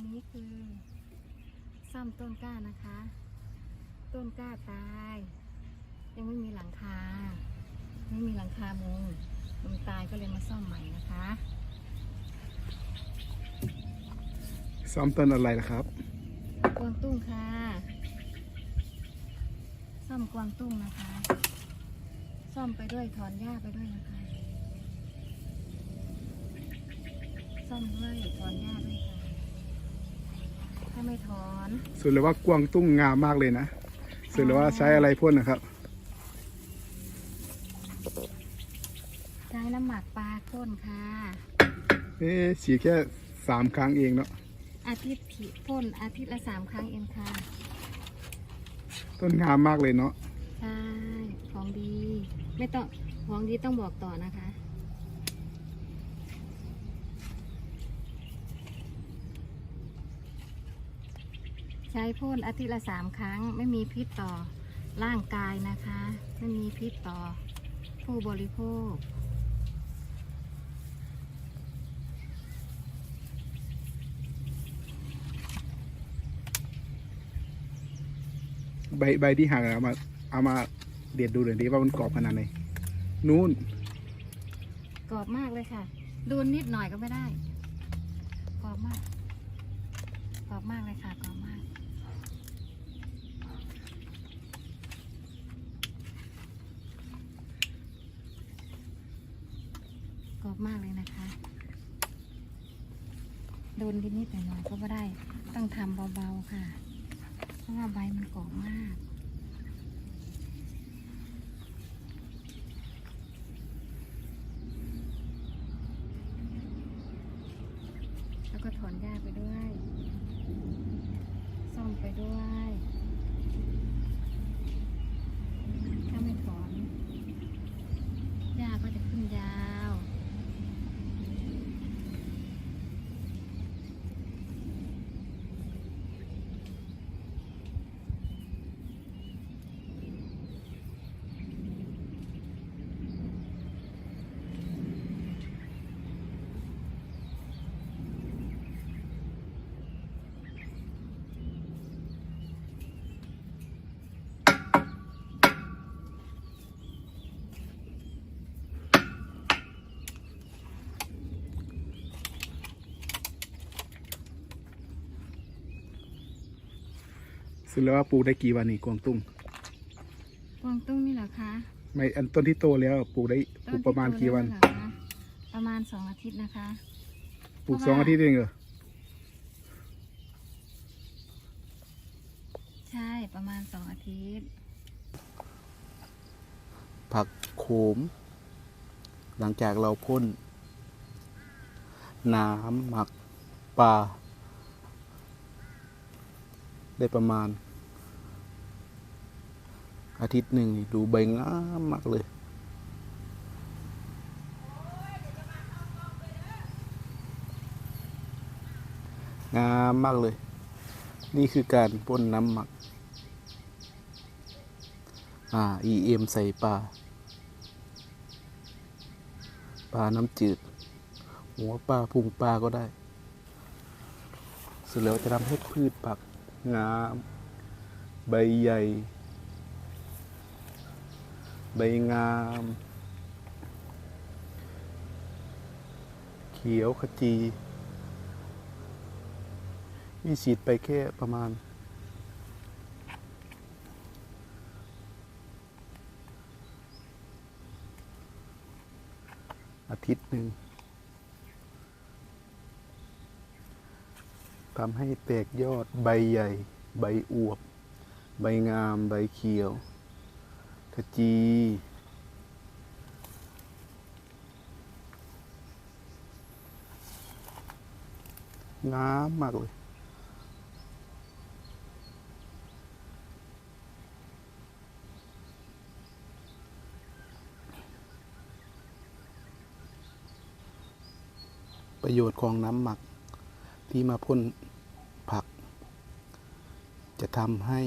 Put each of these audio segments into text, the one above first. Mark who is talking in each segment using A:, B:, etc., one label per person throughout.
A: อันนี้คือซ่อมต้นกล้านะคะ ต้นกล้าตาย ยังไม่มีหลังคา ไม่มีหลังคามุงมันตายก็เลยมาซ่อมใหม่นะคะ
B: ซ้อมต้นอะไรนะครับ
A: กวางตุ้งค่ะ ซ่อมกวางตุ้งนะคะ ซ่อมไปด้วยถอนหญ้าไปด้วยนะคะ ซ่อมด้วยถอนหญ้าด้วยค่ะ ถ้าไม่ถอน
B: สุดเลยว่ากวางตุ้งงามมากเลยนะสุดเลยว่าใช้อะไรพ่นนะครับ
A: ใช้น้ำหมักปลาข้นค่ะ
B: เอ๊ะฉีดแค่สามครั้งเองเนาะ
A: อาทิตย์ผีพ่นอาทิตย์ละสามครั้งเองค่ะ
B: ต้นงามมากเลยเนาะ
A: ใช่ของดี ไม่ต้องของดีต้องบอกต่อนะคะ ใช้พ่นอาทิตย์ละสามครั้ง ไม่มีพิษต่อร่างกายนะคะ ไม่มีพิษต่อผู้บริโภค
B: ใบใบที่หักอะเอามาเอามาเด็ดดูหน่อยดิว่ามันกรอบขนาดไหนนู่น
A: กรอบมากเลยค่ะ ดูนิดหน่อยก็ไม่ได้ กรอบมาก กร อบมากเลยค่ะกรอบมาก กรอบมากเลยนะคะ โดนนิดๆหน่อยๆก็ไม่ได้ ต้องทำเบาๆค่ะ เพราะว่าใบมันกรอบมากถอนหญ้าไปด้วย ซ่อมไป ด้วย ถ้าไม่ถอนหญ้าก็จะขึ้นยาว
B: สุดเลยว่าปลูกได้กี่วันนี่กวางตุ้ง
A: กวางตุ้งนี่เหรอคะ
B: ไม่อันต้นที่โตแล้วปลูกได้ปลูกประมาณกี่วัน
A: ต้ที่โตแล้วเหรอคะประมาณสองอาทิตย์นะคะ
B: ปลูกสองอาทิตย์เองเหรอ
A: ใช่ประมาณสองอาทิตย์
B: ผักโขม หลังจากเราพ่น น้ำหมักปลา ได้ประมาณ อาทิตย์หนึ่งดูใบงามมากเลย งามมากเลย นี่คือการพ่นน้ำหมัก อ่า EM ใส่ปลา ปลาน้ำจืด หัวปลาพุงปลาก็ได้สุดแล้วจะทำให้พืชผัก งามใบใหญ่ ใบงาม เขียวขจี นี่ฉีดไปแค่ประมาณอาทิตย์หนึ่ง ทำให้แตกยอดใบใหญ่ ใบอวบ ใบงาม ใบเขียว ขจี งามมากเลยประโยชน์ของน้ำหมักที่มาพ่น จะทำให้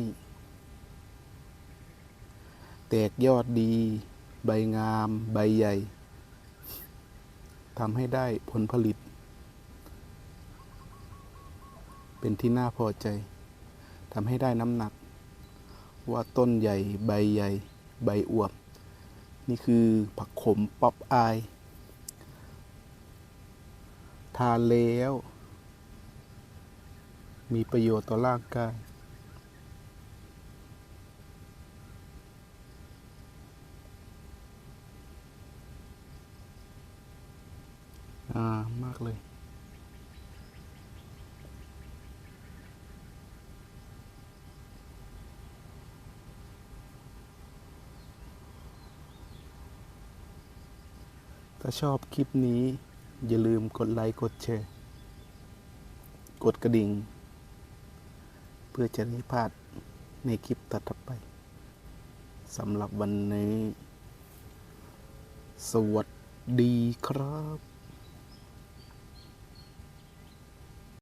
B: แตกยอดดี ใบงามใบใหญ่ทำให้ได้ผลผลิต เป็นที่น่าพอใจทำให้ได้น้ำหนัก ว่าต้นใหญ่ใบใหญ่ ใบอวบ นี่คือผักขมป๊อปอาย ทานแล้ว มีประโยชน์ต่อร่างกาย อ่ามากเลยถ้าชอบคลิปนี้ อย่าลืมกดไลค์ กดแชร์ กดกระดิ่ง เพื่อจะไม่พลาดในคลิปตัดๆไปสำหรับวันนี้ สวัสดีครับ